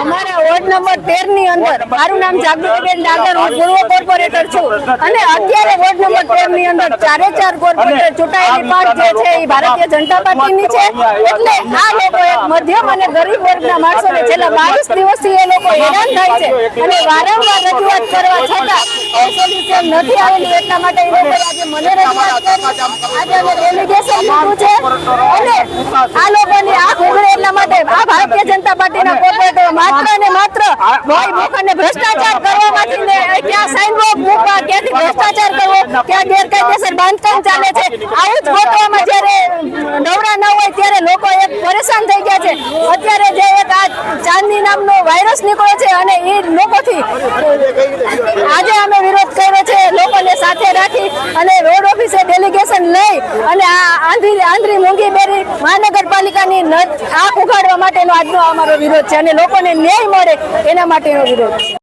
અમારા ward number તેર અંદર મારું નામ જાગૃતિબેન ડાગર, હું પૂર્વ કોર્પોરેટર છું. અને અત્યારે વોર્ડ નંબર તેર અંદર ચારે ચાર કોર્પોરેટર ચૂંટાયેલી પાંચ જે છે એ ભારતીય જનતા છે. આ લોકો મધ્યમ અને ગરીબ વર્ગના માણસોને છેલ્લા બાવીસ દિવસથી એ લોકો હેરાન થાય છે. અને વારંવાર રજૂઆત કરવા છતાં સોલ્યુશન નથી આવેલું. એટલા માટે એ લોકોએ આજે મને રજૂઆત છે. અને આ લોકોની આંખ ઉઘડે એટલા માટે આ ભારતીય જનતા પાર્ટીના કોર્પોરેટરો માત્ર ને માત્ર ભાઈ ભૂખ અને ભ્રષ્ટાચાર કરવામાંથી ને ક્યાં સાઈન બોર્ડ મૂકવા ક્યાંથી ભ્રષ્ટાચાર કરવો ક્યાં ગેરકાયદેસર બાંધકામ ચાલે છે. આવું જ ગોતવામાં જ્યારે નવરા ન હોય ત્યારે લોકો એક પરેશાન થઈ ગયા છે. અત્યારે જે એક આ ચાંદની નામનો વાયરસ નીકળ્યો છે અને એ લોકોથી આજે અમે વિરોધ કર્યો છે લોકોને સાથે રાખી અને રોડ ઓફિસે ડેલિગેશન લઈ અને આ આંધળી આંધળી મૂંગી બેરી મહાનગરપાલિકાની આંખ ઉઘાડવા માટેનો આજનો અમારો વિરોધ છે અને લોકોને ન્યાય મળે એના માટેનો વિરોધ